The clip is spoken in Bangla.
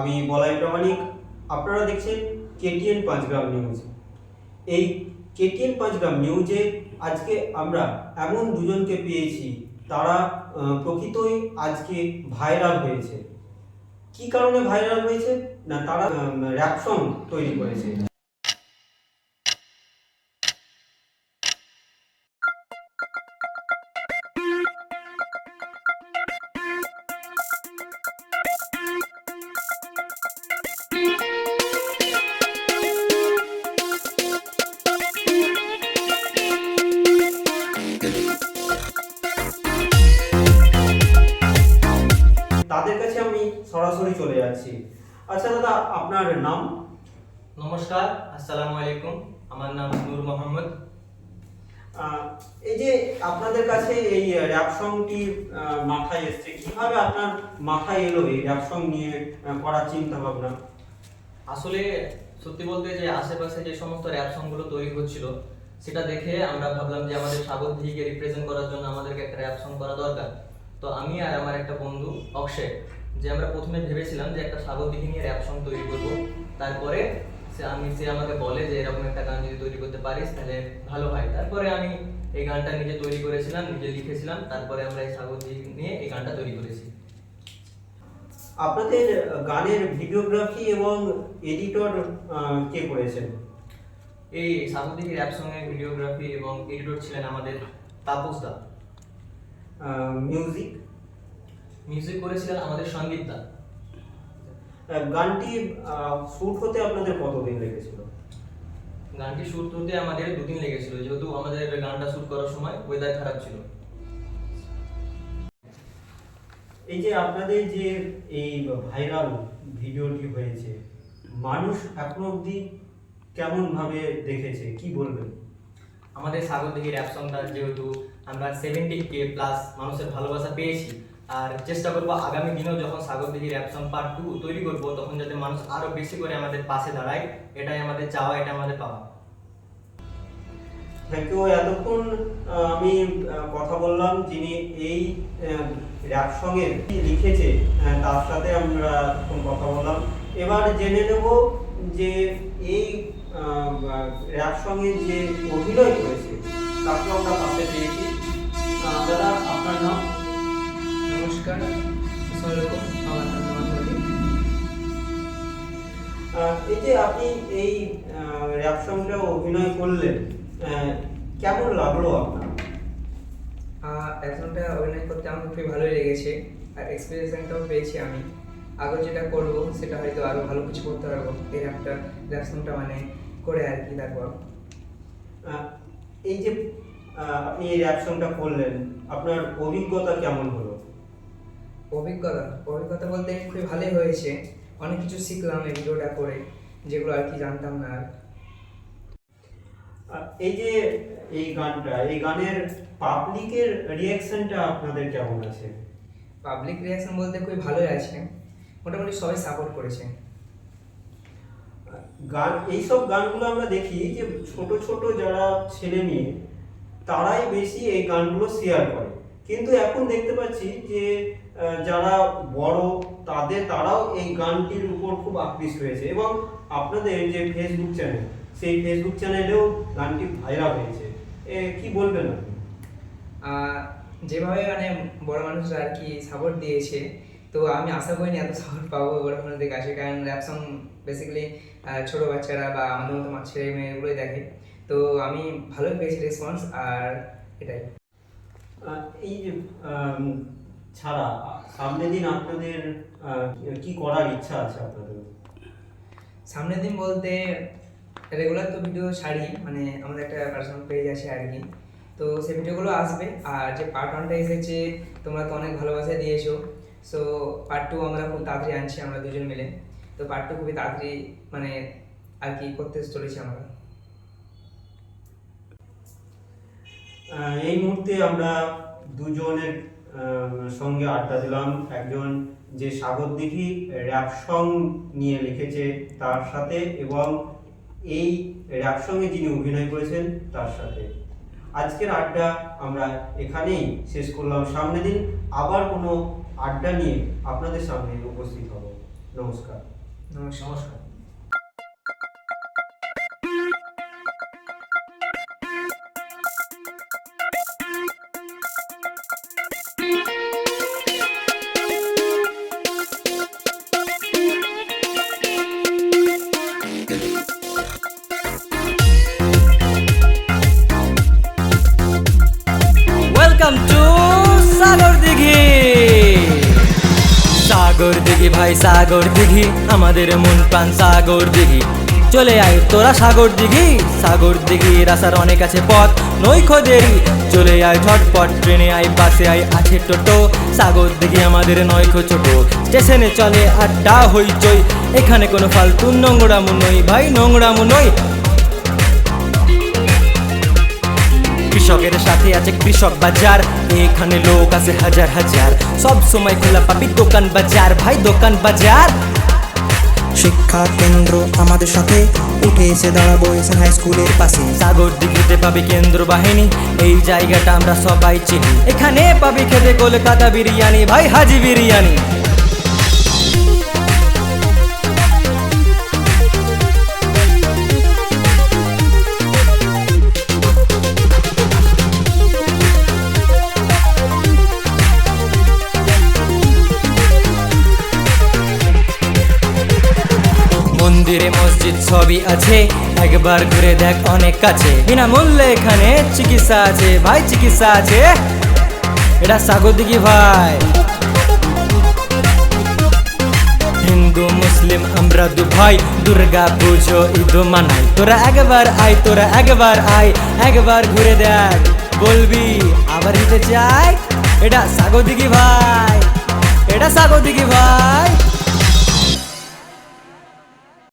আমি বলাই প্রামাণিক, আপনারা দেখছেন কেটিএন পাঁচ গ্রাম নিউজ এই কেটিএন পাঁচগ্রাম নিউজে আজকে আমরা এমন দুজনকে পেয়েছি, তারা প্রকৃতই আজকে ভাইরাল হয়েছে। কি কারণে ভাইরাল হয়েছে? না, তারা র্যাপ সং তৈরি করেছে। সরাসরি চলে যাচ্ছি। আচ্ছা দাদা আপনার নাম? নমস্কার আসসালামু আলাইকুম। আমার নাম নূর মোহাম্মদ। এই যে আপনাদের কাছে এই র্যাপ সংটি মাথায় এসছে কীভাবে আপনার মাথায় এলো এই র্যাপ সং নিয়ে করার চিন্তা ভাবনা? আসলে সত্যি বলতে যে আশেপাশে যে সমস্ত র্যাপ সংগুলো তৈরি হচ্ছিল সেটা দেখে আমরা ভাবলাম যে আমাদের সাগরদিঘিকে রিপ্রেজেন্ট করার জন্য আমাদেরকে একটা র্যাপ সং করা দরকার। তো আমি আর আমার একটা বন্ধু অক্ষয় যে আমরা প্রথমে ভেবেছিলাম যে একটা সাগরদিঘি নিয়ে র্যাপ সং তৈরি করব। তারপরে সে আমি সে আমাকে বলে যে এরকম একটা গান যদি তৈরি করতে পারিস তাহলে ভালো হয়। তারপরে আমি এই গানটা নিজে তৈরি করেছিলাম নিজে লিখেছিলাম তারপরে আমরা এই সাগরদিঘি নিয়ে এই গানটা তৈরি করেছি। আপনাদের গানের ভিডিওগ্রাফি এবং এডিটর কে করেছেন? এই সাগরদিঘি র্যাপ সঙ্গের ভিডিওগ্রাফি এবং এডিটর ছিলেন আমাদের তাপস দা। মিউজিক মিউজিক করেছিলেন আমাদের সংগীত দা গানটি শুট হতে আপনাদের কতদিন লেগেছিল? গানটি শুট হতে আমাদের দুদিন লেগেছিল যেহেতু আমাদের গানটা শুট করার সময় ওয়েদার খারাপ ছিল। এই যে আপনাদের যে এই ভাইরাল ভিডিওটি হয়েছে মানুষ এখনও অবধি কেমন ভাবে দেখেছে কি বলবেন? আমাদের সাগরদিঘি র্যাপ সংটা যেহেতু আমরা সেভেন্টি কে প্লাস মানুষের ভালোবাসা পেয়েছি আর চেষ্টা করব আগামী দিনেও যখন Sagardighi rap song part two তৈরি করব, তখন যাতে মানুষ আরও বেশি করে আমাদের পাশে দাঁড়ায়। এটাই আমাদের চাওয়া এটা আমাদের পাওয়া। থ্যাংক ইউ এতক্ষণ আমি কথা বললাম, যিনি এই র্যাপ লিখেছে তার সাথে আমরা এতক্ষণ কথা বললাম। এবার জেনে নেব যে এই র্যাপ যে অভিনয় করেছে তাকে আমরা পাশে পেয়েছি। দাদা, আপনার নাম? নমস্কার আসসালামু আলাইকুম আমার নাম মোহাম্মদ আহ, এই যে আপনি এই র্যাপ অভিনয় করলেন কেমন লাগল আপনার? আহ, অ্যাকশনটা অভিনয় করতে আমার খুবই ভালোই লেগেছে আর এক্সপিরিয়েন্সটাও পেয়েছি আমি। আগে যেটা করব সেটা হয়তো আরও ভালো কিছু করতে পারব এই একটা রিয়াকশনটা মানে করে আর কি তারপর। আহ, এই যে আপনি এই রিয়াকশনটা করলেন আপনার অভিজ্ঞতা কেমন হলো? অভিজ্ঞতা অভিজ্ঞতা বলতে খুবই ভালোই হয়েছে। অনেক কিছু শিখলাম এই ভিডিওটা করে যেগুলো আর কি জানতাম না আর। এই যে এই গানটা এই গানের পাবলিকের রিয়াকশনটা আপনাদের কেমন আছে? পাবলিক রিয়াকশন বলতে খুবই ভালোই আছে। মোটামুটি সবাই সাপোর্ট করেছে। গান এইসব গানগুলো আমরা দেখি যে ছোট ছোট যারা ছেলে মেয়ে তারাই বেশি এই গানগুলো শেয়ার করে। কিন্তু এখন দেখতে পাচ্ছি যে যারা বড় তাদের তারাও এই গানটির উপর খুব আকৃষ্ট হয়েছে। এবং আপনাদের যে ফেসবুক চ্যানেল সেই ফেসবুক চ্যানেলেও গানটি ভাইরাল হয়েছে। এ, কি বলবেন যেভাবে মানে বড় মানুষরা আর কি সাপোর্ট দিয়েছে তো আমি আশা করিনি এত সাপোর্ট পাবো বড় মানুষদের কাছে কারণ র্যাপ সং বেসিক্যালি ছোটো বাচ্চারা বা আমাদের মতো ছেলে মেয়েগুলোই দেখে। তো আমি ভালোই পেয়েছি রেসপন্স আর এটাই। এই ছাড়া সামনের দিন আপনাদের কি করার ইচ্ছা আছে আপনাদের? সামনের দিন বলতে রেগুলার তো ভিডিও ছাড়ি মানে আমাদের একটা পার্সোনাল পেজ আছে আর কি তো সেই ভিডিওগুলো আসবে, আর যে পার্ট ওয়ানটা এসেছে তোমরা তো অনেক ভালোবাসা দিয়েছ। সো পার্ট টু আমরা খুব তাড়াতাড়ি আনছি, আমরা দুজন মিলে। তো পার্ট টু খুবই তাড়াতাড়ি মানে আর কি করতে চলেছি আমরা। এই মুহূর্তে আমরা দুজনের সঙ্গে আড্ডা দিলাম। একজন যে সাগরদিঘি র্যাপ সং নিয়ে লিখেছে তার সাথে এবং এই র্যাপ সঙ্গে যিনি অভিনয় করেছেন তার সাথে। আজকের আড্ডা আমরা এখানেই শেষ করলাম। সামনের দিন আবার কোনো আড্ডা নিয়ে আপনাদের সামনে উপস্থিত হব। নমস্কার। নমস্কার। সাগর দিঘি, ভাই সাগর দিঘি, আমাদের মন প্রাণ সাগর দিঘি। চলে আয় তোরা সাগর দিঘি সাগর দিঘি রাস্তার অনেক আছে পথ, নৈখ দেরি। চলে আয় ঝটপট, ট্রেনে আয়, বাসে আয়, আছে টোটো। সাগর দিঘি আমাদের নৈখ ছোট। স্টেশনে চলে আড্ডা হইচই। এখানে কোনো ফালতু নোংরামু নই, ভাই নোংরামু নই। কৃষকের সাথে আছে কৃষক বাজার। এখানে লোক আছে হাজার হাজার। সব সময় খোলা পাবি দোকান বাজার। ভাই দোকান বাজার। শিক্ষা কেন্দ্র আমাদের সাথে উঠে এসে দাঁড়াবো এসে হাই স্কুলের পাশে। সাগর দিঘিতে পাবি কেন্দ্র বাহিনী। এই জায়গাটা আমরা সবাই চিনি। এখানে পাবি খেতে কলকাতা বিরিয়ানি। ভাই হাজি বিরিয়ানি। মন্দিরে মসজিদ সবই আছে। একবার ঘুরে দেখ অনেক কাছে। বিনামূল্যে এখানে চিকিৎসা আছে। ভাই, চিকিৎসা আছে? এটা সাগর দিঘি, ভাই। হিন্দু, মুসলিম, আমরা দু ভাই দুর্গা পুজো, ঈদ মানাই। তোরা একবার আয়, তোরা একবার আয়। একবার ঘুরে দেখ। বলবি, আবার দিতে চাই? এটা সাগর দিঘি, ভাই। এটা সাগর দিঘি, ভাই।